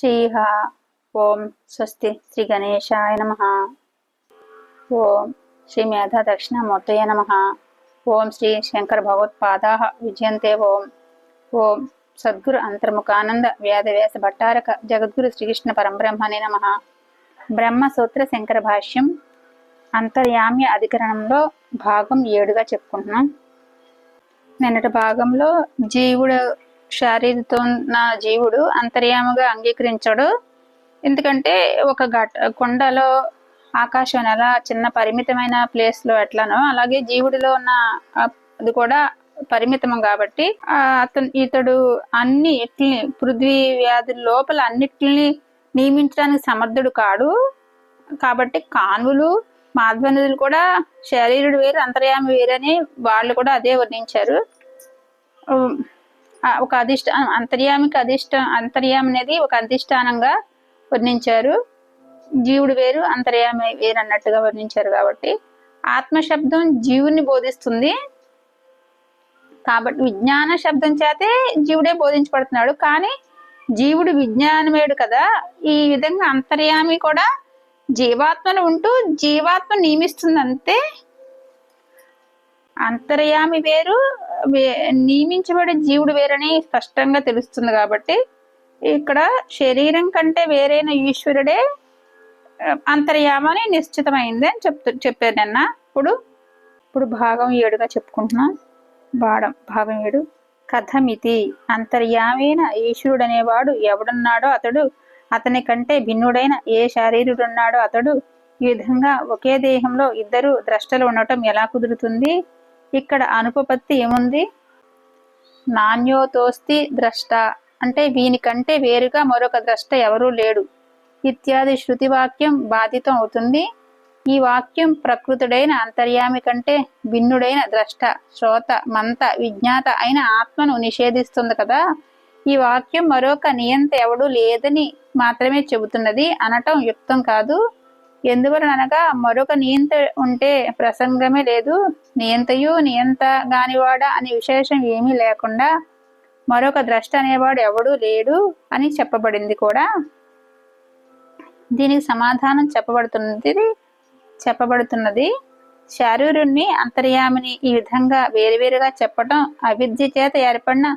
శ్రీహ. ఓం స్వస్తి శ్రీ గణేశాయ నమ. ఓం శ్రీ మేధా దక్షిణామూర్తయ నమ. ఓం శ్రీ శంకర భగవత్పాదా విజయంతే ఓం. ఓం సద్గురు అంతర్ముఖానంద వేదవ్యాస భట్టారక జగద్గురు శ్రీకృష్ణ పరంబ్రహ్మణే నమ. బ్రహ్మసూత్ర శంకర భాష్యం అంతర్యామ్య అధికరణంలో భాగం ఏడుగా చెప్పుకుంటున్నాం. నిన్నటి భాగంలో జీవుడు శారీరతో ఉన్న జీవుడు అంతర్యాముగా అంగీకరించడు. ఎందుకంటే ఒక ఘట కొండలో ఆకాశం ఎలా చిన్న పరిమితమైన ప్లేస్లో ఎట్లానో అలాగే జీవుడిలో ఉన్న అది కూడా పరిమితం కాబట్టి అతను ఇతడు అన్ని ఇట్లని పృథ్వీ వ్యాధి లోపల అన్నిటిని నియమించడానికి సమర్థుడు కాడు. కాబట్టి కాన్వులు మాధ్వనులు కూడా శరీరుడు వేరు అంతర్యామి వేరని వాళ్ళు కూడా అదే వర్ణించారు. ఒక అధిష్ట అంతర్యామికి అధిష్ట అంతర్యామి అనేది ఒక అధిష్టానంగా వర్ణించారు. జీవుడు వేరు అంతర్యామి వేరు అన్నట్టుగా వర్ణించారు కాబట్టి. ఆత్మశబ్దం జీవుని బోధిస్తుంది. కాబట్టి విజ్ఞాన శబ్దం చేతే జీవుడే బోధించబడుతున్నాడు. కానీ జీవుడు విజ్ఞానమేడు కదా. ఈ విధంగా అంతర్యామి కూడా జీవాత్మను ఉంటూ జీవాత్మ నియమిస్తుంది అంతే అంతర్యామి వేరు వే- నియమించబడే జీవుడు వేరని స్పష్టంగా తెలుస్తుంది కాబట్టి ఇక్కడ శరీరం కంటే వేరైన ఈశ్వరుడే అంతర్యామని నిశ్చితమైంది అని చెప్తూ చెప్పారు నిన్న. ఇప్పుడు ఇప్పుడు భాగం ఏడుగా చెప్పుకుంటున్నాం. బాడం భాగం ఏడు. కథమితి అంతర్యామైన ఈశ్వరుడు అనేవాడు ఎవడున్నాడో అతడు అతని కంటే భిన్నుడైన ఏ శారీరుడున్నాడో అతడు. ఈ విధంగా ఒకే దేహంలో ఇద్దరు ద్రష్టలు ఉండటం ఎలా కుదురుతుంది? ఇక్కడ అనుపపత్తి ఏముంది? నాణ్యోతోస్తి ద్రష్ట. అంటే వీనికంటే వేరుగా మరొక ద్రష్ట ఎవరూ లేడు. ఇత్యాది శృతి వాక్యం బాధితం అవుతుంది. ఈ వాక్యం ప్రకృతుడైన అంతర్యామి కంటే భిన్నుడైన ద్రష్ట శ్రోత మంత విజ్ఞాత అయిన ఆత్మను నిషేధిస్తుంది కదా. ఈ వాక్యం మరొక నియంత ఎవడు లేదని మాత్రమే చెబుతున్నది అనటం యుక్తం కాదు. ఎందువలనగా మరొక నియంత ఉంటే ప్రసంగమే లేదు. నియంతయు నియంత గానివాడా అనే విశేషం ఏమీ లేకుండా మరొక ద్రష్ట అనేవాడు ఎవడూ లేడు అని చెప్పబడింది కూడా. దీనికి సమాధానం చెప్పబడుతున్నది చెప్పబడుతున్నది శారీరుణ్ణి అంతర్యామిని ఈ విధంగా వేరువేరుగా చెప్పటం అవిద్య చేత ఏర్పడిన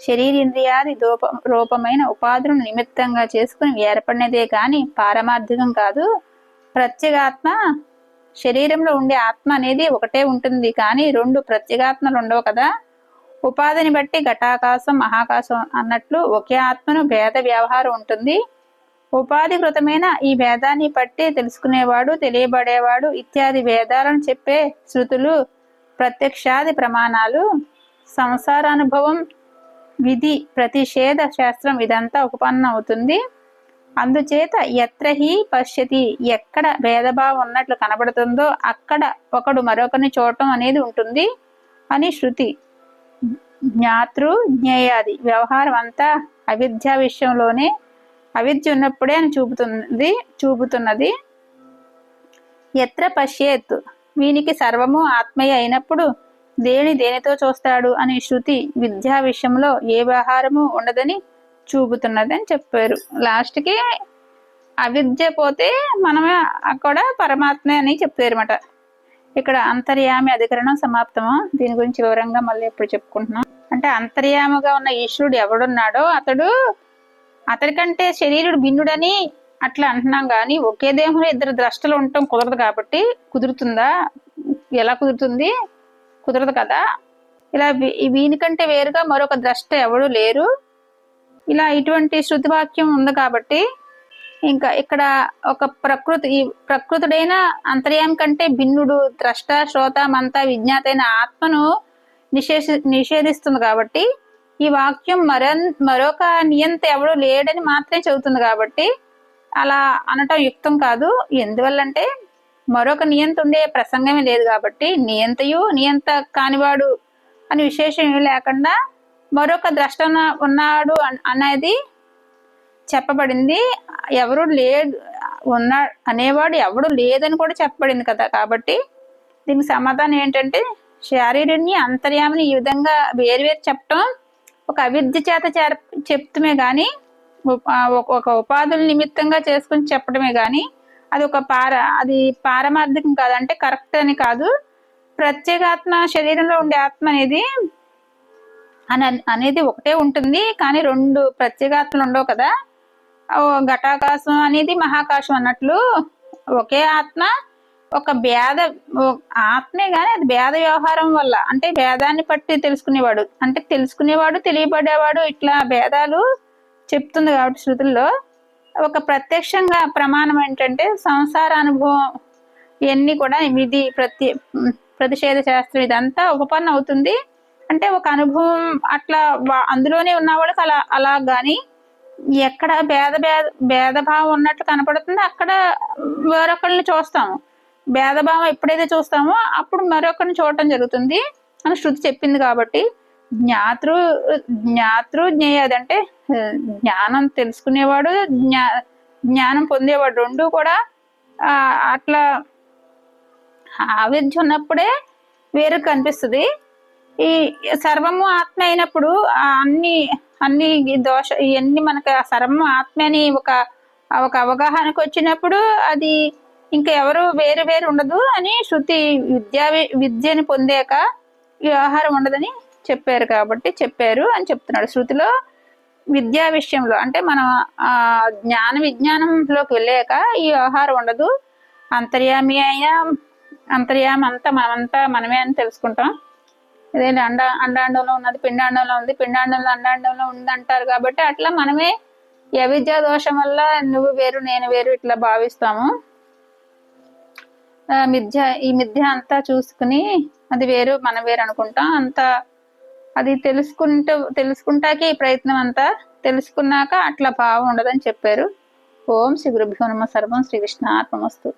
శరీరేంద్రియాది దూప రూపమైన ఉపాధులను నిమిత్తంగా చేసుకుని ఏర్పడినదే కానీ పారమార్థికం కాదు. ప్రత్యేగాత్మ శరీరంలో ఉండే ఆత్మ అనేది ఒకటే ఉంటుంది. కానీ రెండు ప్రత్యేగాత్మలు ఉండవు కదా? ఉపాధిని బట్టి ఘటాకాశం మహాకాశం అన్నట్లు ఒకే ఆత్మను భేద వ్యవహారం ఉంటుంది. ఉపాధికృతమైన ఈ భేదాన్ని బట్టి తెలుసుకునేవాడు తెలియబడేవాడు ఇత్యాది భేదాలను చెప్పే శృతులు ప్రత్యక్షాది ప్రమాణాలు సంసారానుభవం విధి ప్రతిషేధ శాస్త్రం ఇదంతా ఉపపన్నం అవుతుంది. అందుచేత ఎత్రహి పశ్యతి. ఎక్కడ భేదభావం ఉన్నట్లు కనబడుతుందో అక్కడ ఒకడు మరొకరిని చూడటం అనేది ఉంటుంది అని శృతి. జ్ఞాతృ జ్ఞేయాది. వ్యవహారం అంతా అవిద్య విషయంలోనే అవిద్య ఉన్నప్పుడే అని చూపుతుంది చూపుతున్నది. ఎత్ర పశ్యేత్. వీనికి సర్వము ఆత్మయ అయినప్పుడు దేని దేనితో చూస్తాడు అనే శృతి విద్యా విషయంలో ఏ వ్యవహారము ఉండదని చూపుతున్నది అని చెప్పారు. లాస్ట్కి అవిద్య పోతే మనమే అక్కడ పరమాత్మే అని చెప్పారు అనమాట ఇక్కడ అంతర్యామి అధికరణం సమాప్తము? దీని గురించి వివరంగా మళ్ళీ ఎప్పుడు చెప్పుకుంటున్నాం. అంటే అంతర్యామగా ఉన్న ఈశ్వరుడు ఎవడున్నాడో అతడు అతడికంటే శరీరుడు భిన్నుడని అట్లా అంటున్నాం కానీ ఒకే దేహంలో ఇద్దరు ద్రష్టలు ఉండటం కుదరదు కాబట్టి కుదురుతుందా? ఎలా కుదురుతుంది? కుదరదు కదా. ఇలా వీనికంటే వేరుగా మరొక ద్రష్ట ఎవడు లేరు. ఇలా ఇటువంటి శృతి వాక్యం ఉంది కాబట్టి ఇంకా ఇక్కడ ఒక ప్రకృతి ఈ ప్రకృతుడైన అంతర్యామి కంటే భిన్నుడు ద్రష్ట శ్రోత మంత విజ్ఞాత అయిన ఆత్మను నిషేధ నిషేధిస్తుంది కాబట్టి ఈ వాక్యం మర మరొక నియంత ఎవడు లేడని మాత్రమే చెబుతుంది కాబట్టి అలా అనటం యుక్తం కాదు. ఎందువల్లంటే మరొక నియంత ఉండే ప్రసంగమే లేదు కాబట్టి నియంతయు నియంత కానివాడు అని విశేషం లేకుండా మరొక ద్రష్ట ఉన్నాడు అన్- అనేది చెప్పబడింది. ఎవరు లేడు ఉన్నా అనేవాడు ఎవడు లేదని కూడా చెప్పబడింది కదా. కాబట్టి దీనికి సమాధానం ఏంటంటే శారీరుని అంతర్యామిని ఈ విధంగా వేరు వేరు చెప్పటం ఒక అవిద్య చేత చెప్తమే కానీ ఒక ఉపాధుల నిమిత్తంగా చేసుకుని చెప్పడమే కానీ అది ఒక పార అది పారమార్థికం కాదంటే కరెక్ట్ అని కాదు. ప్రత్యేగాత్మ శరీరంలో ఉండే ఆత్మ అనేది అని అనేది ఒకటే ఉంటుంది కానీ రెండు ప్రత్యేగాత్మలు ఉండవు కదా. ఘటాకాశం అనేది మహాకాశం అన్నట్లు ఒకే ఆత్మ ఒక భేద ఆత్మే కానీ అది భేద వ్యవహారం వల్ల అంటే భేదాన్ని బట్టి తెలుసుకునేవాడు అంటే తెలుసుకునేవాడు తెలియబడేవాడు ఇట్లా భేదాలు చెప్తుంది కాబట్టి శృతుల్లో. ఒక ప్రత్యక్షంగా ప్రమాణం ఏంటంటే సంసార అనుభవం ఇవన్నీ కూడా విధి ప్రతి ప్రతిషేధ శాస్త్రం ఇదంతా ఉపపన్న అవుతుంది. అంటే ఒక అనుభవం అట్లా అందులోనే ఉన్న వాళ్ళకి అలా అలా కానీ ఎక్కడ భేద భేద భేదభావం ఉన్నట్లు కనపడుతుంది అక్కడ వేరొకరిని చూస్తాము. భేదభావం ఎప్పుడైతే చూస్తామో అప్పుడు మరొకరిని చూడటం జరుగుతుంది అని శృతి చెప్పింది కాబట్టి. జ్ఞాతృ జ్ఞాతృ జ్ఞేయ అదంటే జ్ఞానం తెలుసుకునేవాడు జ్ఞా జ్ఞానం పొందేవాడు రెండు కూడా అట్లా ఆవిద్య ఉన్నప్పుడే వేరు కనిపిస్తుంది. ఈ సర్వము ఆత్మ అయినప్పుడు అన్ని అన్ని దోష ఇవన్నీ మనకు ఆ సర్వము ఆత్మ అని ఒక ఒక అవగాహనకు వచ్చినప్పుడు అది ఇంకా ఎవరు వేరు వేరు ఉండదు అని శృతి విద్యా విద్యని పొందాక ఈ ఉండదని చెప్పారు కాబట్టి చెప్పారు అని చెప్తున్నాడు. శృతిలో విద్యా విషయంలో అంటే మనం ఆ జ్ఞాన విజ్ఞానంలోకి వెళ్ళాక ఈ వ్యవహారం ఉండదు. అంతర్యామి అయినా అంతర్యామి అంతా మనమంతా మనమే అని తెలుసుకుంటాం. ఇదేంటి అండ అండాండంలో ఉన్నది? పిండాండంలో ఉంది. పిండాండంలో అండాండంలో ఉంది అంటారు కాబట్టి అట్లా మనమే యవిద్య అవిద్యా దోషం వల్ల నువ్వు వేరు నేను వేరు ఇట్లా భావిస్తాము. మిథ్య ఈ మిథ్య అంతా చూసుకుని అది వేరు మనం వేరు అనుకుంటాం. అంత అది తెలుసుకుంటూ తెలుసుకుంటాకే ఈ ప్రయత్నం అంతా తెలుసుకున్నాక అట్లా భావం ఉండదని చెప్పారు. ఓం శ్రీ గురుభ్యో నమ. సర్వం శ్రీకృష్ణ ఆత్మస్తు